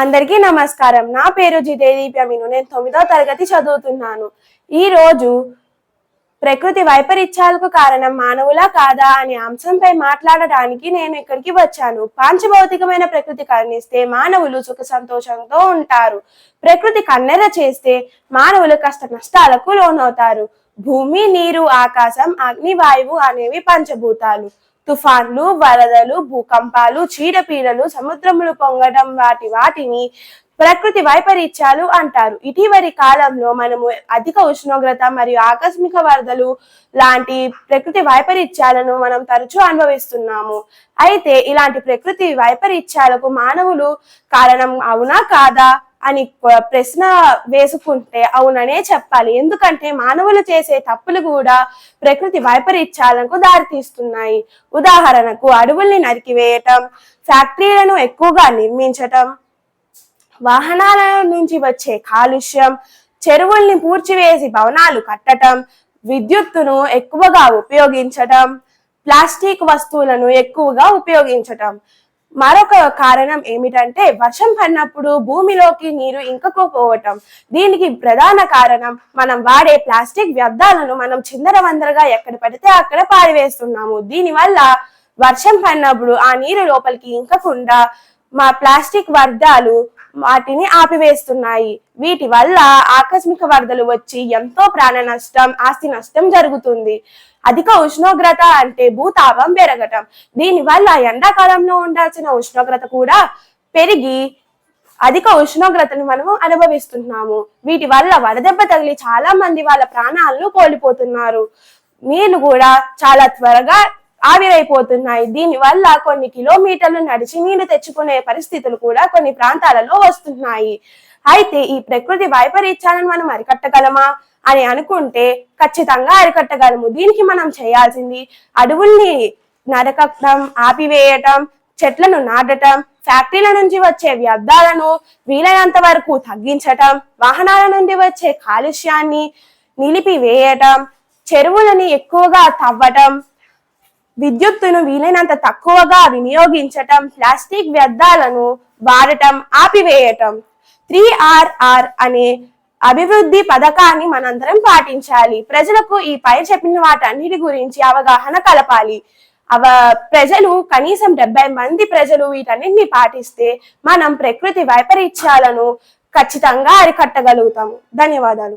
అందరికీ నమస్కారం. నా పేరు జిదేదీప్య మీను నేను తొమ్మిదో తరగతి చదువుతున్నాను. ఈ రోజు ప్రకృతి వైపరీత్యాలకు కారణం మానవులా కాదా అనే అంశంపై మాట్లాడడానికి నేను ఇక్కడికి వచ్చాను. పాంచభౌతికమైన ప్రకృతి కరుణిస్తే మానవులు సుఖ సంతోషంతో ఉంటారు. ప్రకృతి కన్నెర చేస్తే మానవులు కష్ట నష్టాలకు లోనవుతారు. భూమి నీరు ఆకాశం అగ్ని వాయువు అనేవి పంచభూతాలు. తుఫాన్లు వరదలు భూకంపాలు చీడపీడలు సముద్రములు పొంగడం వాటి వాటిని ప్రకృతి వైపరీత్యాలు అంటారు. ఇటీవలి కాలంలో మనము అధిక ఉష్ణోగ్రత మరియు ఆకస్మిక వరదలు లాంటి ప్రకృతి వైపరీత్యాలను మనం తరచూ అనుభవిస్తున్నాము. అయితే ఇలాంటి ప్రకృతి వైపరీత్యాలకు మానవులు కారణం అవునా కాదా? అని ప్రశ్న వేసుకుంటే అవుననే చెప్పాలి. ఎందుకంటే మానవులు చేసే తప్పులు కూడా ప్రకృతి వైపరీత్యాలకు దారితీస్తున్నాయి. ఉదాహరణకు అడవుల్ని నరికివేయటం ఫ్యాక్టరీలను ఎక్కువగా నిర్మించటం వాహనాల నుంచి వచ్చే కాలుష్యం చెరువుల్ని పూడ్చివేసి భవనాలు కట్టటం విద్యుత్తును ఎక్కువగా ఉపయోగించటం ప్లాస్టిక్ వస్తువులను ఎక్కువగా ఉపయోగించటం. మరొక కారణం ఏమిటంటే వర్షం పడినప్పుడు భూమిలోకి నీరు ఇంకకపోవటం. దీనికి ప్రధాన కారణం మనం వాడే ప్లాస్టిక్ వ్యర్థాలను మనం చిందరవందరగా ఎక్కడ పడితే అక్కడ పారివేస్తున్నాము. దీనివల్ల వర్షం పడినప్పుడు ఆ నీరు లోపలికి ఇంకకుండా మా ప్లాస్టిక్ వ్యర్థాలు వాటిని ఆపివేస్తున్నాయి. వీటి వల్ల ఆకస్మిక వరదలు వచ్చి ఎంతో ప్రాణ నష్టం ఆస్తి నష్టం జరుగుతుంది. అధిక ఉష్ణోగ్రత అంటే భూతాపం పెరగటం. దీనివల్ల ఎండాకాలంలో ఉండాల్సిన ఉష్ణోగ్రత కూడా పెరిగి అధిక ఉష్ణోగ్రతను మనము అనుభవిస్తున్నాము. వీటి వల్ల వడదెబ్బ తగిలి చాలా మంది వాళ్ళ ప్రాణాలను కోల్పోతున్నారు. మీరు కూడా చాలా త్వరగా ఆవిరైపోతున్నాయి. దీని వల్ల కొన్ని కిలోమీటర్లు నడిచి నీళ్ళు తెచ్చుకునే పరిస్థితులు కూడా కొన్ని ప్రాంతాలలో వస్తున్నాయి. అయితే ఈ ప్రకృతి వైపరీత్యాలను మనం అరికట్టగలమా అని అనుకుంటే ఖచ్చితంగా అరికట్టగలము. దీనికి మనం చేయాల్సింది అడవుల్ని నరకటం ఆపివేయటం చెట్లను నాటటం ఫ్యాక్టరీల నుంచి వచ్చే వ్యర్థాలను వీలైనంత వరకు తగ్గించటం వాహనాల నుండి వచ్చే కాలుష్యాన్ని నిలిపివేయటం చెరువులని ఎక్కువగా తవ్వటం విద్యుత్తును వీలైనంత తక్కువగా వినియోగించటం ప్లాస్టిక్ వ్యర్థాలను వాడటం ఆపివేయటం. త్రీ ఆర్ఆర్ అనే అభివృద్ధి పథకాన్ని మనందరం పాటించాలి. ప్రజలకు ఈ పై చెప్పిన వాటన్నిటి గురించి అవగాహన కలపాలి. అవ ప్రజలు కనీసం డెబ్బై మంది ప్రజలు వీటన్నిటిని పాటిస్తే మనం ప్రకృతి వైపరీత్యాలను ఖచ్చితంగా అరికట్టగలుగుతాము. ధన్యవాదాలు.